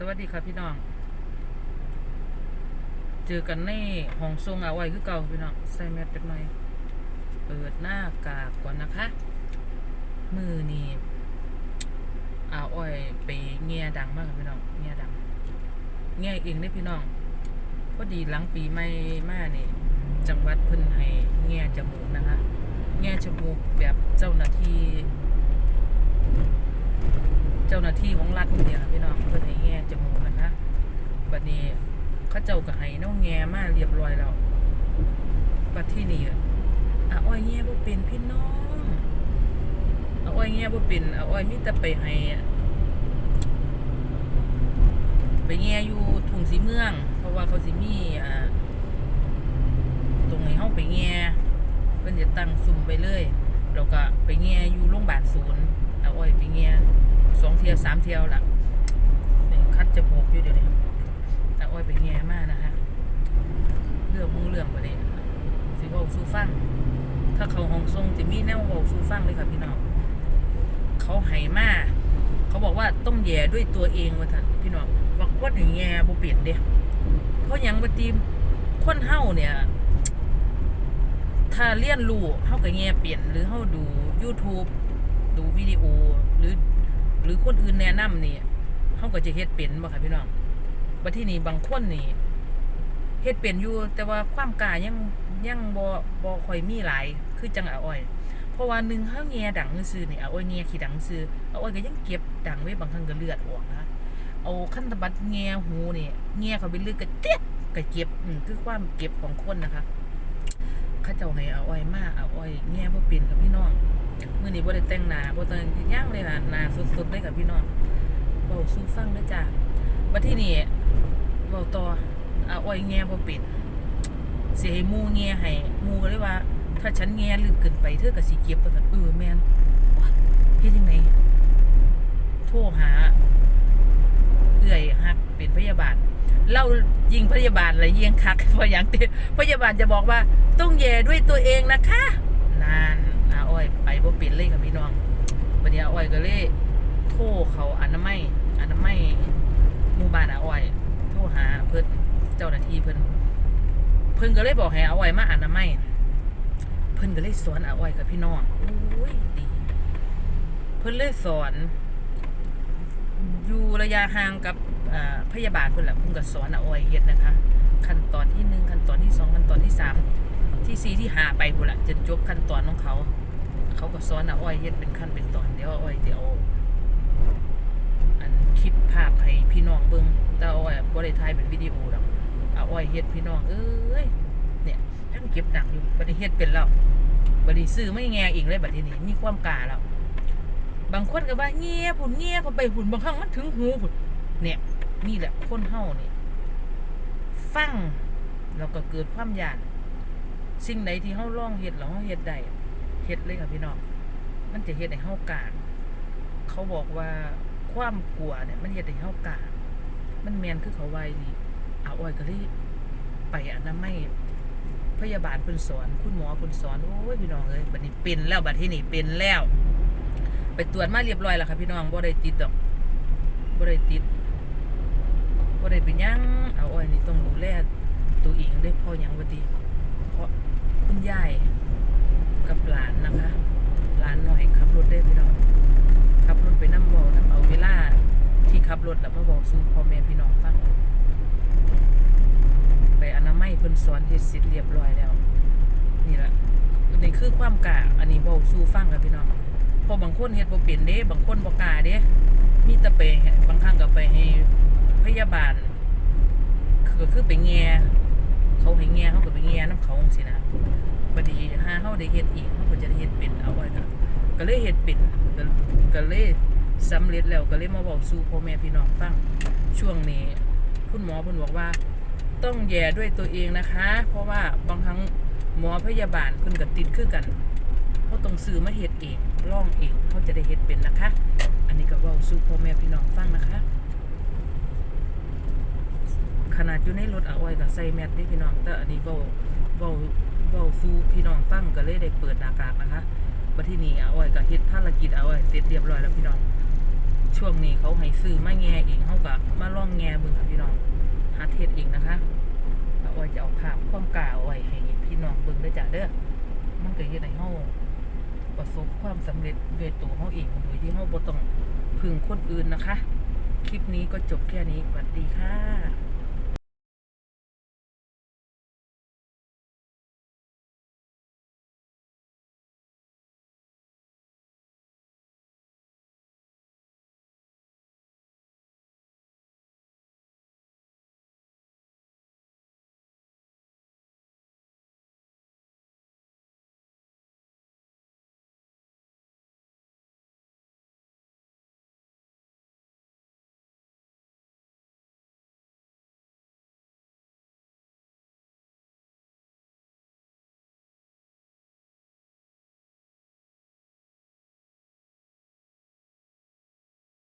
สวัสดีครับพี่น้อง เจอกันในห้องทรงเอาไว้คือเก่าพี่น้อง ใส่แมสจักหน่อยเปิดหน้ากากก่อนนะคะ มือนี่อาอ้อยไปเงียดังมากครับพี่น้องเงียดังเงียเองได้พี่น้องพอดีหลังปีใหม่มานี่จังหวัดพิ่นให้เงียจมูกนะคะเงียจมูกแบบเจ้าหน้าที่ เจ้าหน้าที่ของรัฐเนี่ยค่ะพี่น้องเพื่อให้แง่จมูกนะคะบัดนี้เข้าเจ้าก็ให้น้องแง่มาเรียบร้อยแล้วบัดที่นี่อะอ้อยแง่บ่เป็นพี่น้องอ้อยแง่บ่เป็นอ้อยมีแต่ไปให้ไปแง่อยู่ทุ่งสีเมือง เพราะว่าเขาสิมีอ่าตรงให้เฮาไปแง่เพิ่นจะตั้งซุ่มไปเลยแล้วก็ไปแง่อยู่โรงพยาบาลศูนย์ เอาอ้อยไปแง่สองเที่ยวสามเที่ยวละนี่คัดจมูกอยู่เดี๋ยวนี้แต่อ้อยไปแง่มากนะฮะเรื่องมึงเรื่องประเด็นสิเว่าสู้ฟัง ถ้าเขาห้องทรงจะมีแนวเว่าสู้ฟังเลยค่ะพี่น้องเขาให้มาเขาบอกว่าต้องแย่ด้วยตัวเองว่าท่านพี่น้องว่าคนอย่างแง่บ่เปลี่ยนเด้เพราะยังบ่ตีมคนเฮาเนี่ยถ้าเรียนรู้เฮาก็แง่เปลี่ยนหรือเฮาดู YouTube ดูวิดีโอหรือ หรือคนอื่นแนะนำนี่เขาก็จะเฮ็ดเป็นบ่ค่ะพี่น้องบัดที่นี่บางคนนี่เฮ็ดเป็นอยู่ แต่ว่าความกล้ายังยังบ่บ่ค่อยมีหลายคือจังอาอ้อย เพราะว่าหนึงเฮาแง่ดังซื่อนี่อาอ้อยแง่ขี้ดังซื่ออาอ้อยก็ยังเก็บดังไว้บางครั้งก็เลือดออกนะเอาคันตบัดแง่หูนี่แง่เข้าไปลึกก็เจ็บก็เจ็บอืมคือความเก็บของคนนะคะเขาเจ้าให้อาอ้อยมาอาอ้อยแง่บ่เป็นค่ะพี่น้อง มื่อนี้บ่ได้แต่งหน้าบ่แต่งย่างเลยค่ะหน้าสดๆเลยกับพี่น้องเว้าสู่ฟังเด้จ้าบัดที่นี่เว้าต่ออาอ้อยแง่บ่เป็นสิให้มูแง่ให้มูก็เลยว่า ถ้าฉันแง่ลึกเกินไปเธอก็สิเจ็บว่ทันเออแม่นโอ๊ยเฮ็ดจังไดโทรหาเอื้อยฮักเป็นพยาบาลเล่ายิงพยาบาลอะไรยิงคักพราะอย่างเตพยาบาลจะบอกว่าต้องแย่ด้วยตัวเองนะคะ นานอาอ้อยไปบ่เป็นเลยค่ะพี่น้องบัดนี้อาอ้อยก็เลยโทรเขาอนามัยอนามัยหมู่บ้านอาอ้อย โทรหาเพิ่นเจ้าหน้าที่เพิ่นเพิ่นก็เลยบอกให้อาอ้อยมาอนามัยเพิ่นก็เลยสอนอาอ้อยกับพี่น้องโอ้ยดี เพิ่นเลยสอน อยู่ระยะห่างกับพยาบาลเพิ่นแหละเพิ่นก็สอนอาอ้อยเฮ็ดนะคะ ขั้นตอนที่หนึ่งขั้นตอนที่สองขั้นตอนที่สาม ที่สี่ที่หาไปพุ่นละจนจบขั้นตอนของเขา เขาก็สอนอาอ้อยเฮ็ดเป็นขั้นเป็นตอน เดี๋ยวอ้อยจะเอาอันคลิปภาพให้พี่น้องเบิ่งแต่อาอ้อยบ่ได้ถ่ายเป็นวิดีโอดอกอาอ้อยเฮ็ดพี่น้องเอ้ยเนี่ยทั้งเก็บหนังอยู่บัดเฮ็ดเป็นแล้วบัดซื้อไม่แงอีกเลยบัดนี้มีความกล้าแล้วบางคนก็ว่าเงียผุนเงี้ยเขาไปผุนบางครั้งมันถึงหูผุนเนี่ยนี่แหละคนเฮาเนี่ยฟังแล้วก็เกิดความยาน สิ่งใดที่เฮาลองเฮ็ดแล้วเฮาเฮ็ดได้เฮ็ดเลยค่ะพี่น้องมันจะเฮ็ดให้เฮากลางเขาบอกว่าความกลัวเนี่ย มันเฮ็ดให้เฮากลางมันแมนคือเขาไว้นี่อาอ้อยก็เลยไปอนามัยพยาบาลเพิ่นสอน คุณหมอเพิ่นสอน โอ้ยพี่น้องเอ้ยบัดนี้เป็นแล้วบัดที่นี่เป็นแล้ว ไปตรวจมาเรียบร้อยแล้วค่ะพี่น้องบ่ได้ติดดอกบ่ได้ติดบ่ได้เป็นยังเอาอ้อยนี่ต้องดูแลตัวเองเด้อเพราะหยังบ่ดี คุณยายกับหลานนะคะ หลานหน่อยขับรถได้พี่น้องขับรถไปน้ำบ่อน้ำเอาเวลาที่ขับรถแล้วมาบอกสู่พ่อแม่พี่น้องฟังไปอนามัยเพิ่นสอนเฮ็ดเสร็จเรียบร้อยแล้ว นี่แหละนี่คือความกล้าอันนี้เว้าสู่ฟังค่ะพี่น้องพอบางคนเฮ็ดบ่เป็นเด้ บางคนบ่กล้าเด้ มีแต่ไปให้บางครั้งก็ไปให้พยาบาลคือคือไปแง่ เขาให้แง่เขาก็ไปแง่น้ำเขาจังซี่นะบัดนี้าเฮาได้เฮ็ดอีกเฮาก็จะได้เฮ็ดเป็นเอาไว้ก็ก็เลยเฮ็ดเป็นก็เลยสำเร็จแล้วก็เลยมาบอกสู่พ่อแม่พี่น้องฟังช่วงนี้คุณหมอเพิ่นบอกว่า ต้องแย่ด้วยตัวเองนะคะ เพราะว่าบางครั้งหมอพยาบาลเพิ่นก็ติดคือกันเขาต้องซื้อมาเฮ็ดเองล่องเองเขาจะได้เฮ็ดเป็นนะคะ อันนี้ก็เว้าสู่พ่อแม่พี่น้องฟังนะคะ ขนาดอยู่ในรถอาอ้อยก็ใส่แมสด้พี่น้องแต่อันนี้เว้าเว้าเว้าสู่พี่น้องฟังก็เลยได้เปิดหน้ากากนะคะบัดที่นี้อาอ้อยก็เฮ็ดภารกิจอาอ้อยเสร็จเรียบร้อยแล้วพี่น้อง ช่วงนี้เขาให้ซื้อมาแง่เองเขาก็มาลองแง่เบิ่งค่ะพี่น้องหาเทศเองนะคะแล้วอ้อยจะเอาภาพความกล้าอาไว้ให้พี่น้องเบิ่งด้วยจ้ะเด้อมันก็เฮ็ดให้เฮาประสบความสำเร็จด้วยตัวเฮาเองโดยที่เฮาบ่ต้องพึ่งคนอื่นนะคะ คลิปนี้ก็จบแค่นี้สวัสดีค่ะ